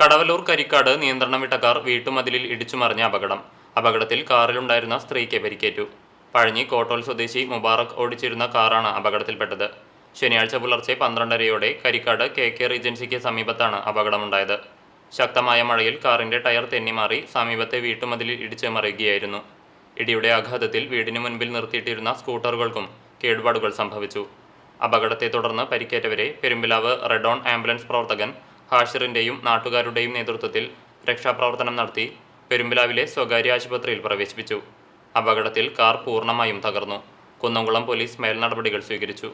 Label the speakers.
Speaker 1: കടവലൂർ കരിക്കാട് നിയന്ത്രണം വിട്ട കാർ വീട്ടുമതിലിൽ ഇടിച്ചു മറിഞ്ഞ അപകടം. അപകടത്തിൽ കാറിലുണ്ടായിരുന്ന സ്ത്രീക്ക് പരിക്കേറ്റു. പഴഞ്ഞി കോട്ടോൽ സ്വദേശി മുബാറക് ഓടിച്ചിരുന്ന കാറാണ് അപകടത്തിൽപ്പെട്ടത്. ശനിയാഴ്ച പുലർച്ചെ പന്ത്രണ്ടരയോടെ കരിക്കാട് കെ കെ റീജൻസിക്ക് സമീപത്താണ് അപകടമുണ്ടായത്. ശക്തമായ മഴയിൽ കാറിന്റെ ടയർ തെന്നിമാറി സമീപത്തെ വീട്ടുമതിലിൽ ഇടിച്ച് മറിയുകയായിരുന്നു ഇടിയുടെ ആഘാതത്തിൽ വീടിന് മുൻപിൽ നിർത്തിയിട്ടിരുന്ന സ്കൂട്ടറുകൾക്കും കേടുപാടുകൾ സംഭവിച്ചു. അപകടത്തെ തുടർന്ന് പരിക്കേറ്റവരെ പെരുമ്പിലാവ് റെഡോൺ ആംബുലൻസ് പ്രവർത്തകൻ ഹാഷിറിന്റെയും നാട്ടുകാരുടെയും നേതൃത്വത്തിൽ രക്ഷാപ്രവർത്തനം നടത്തി പെരുമ്പിലാവിലെ സ്വകാര്യ ആശുപത്രിയിൽ പ്രവേശിപ്പിച്ചു. അപകടത്തിൽ കാർ പൂർണമായും തകർന്നു. കുന്നംകുളം പോലീസ് മേൽനടപടികൾ സ്വീകരിച്ചു.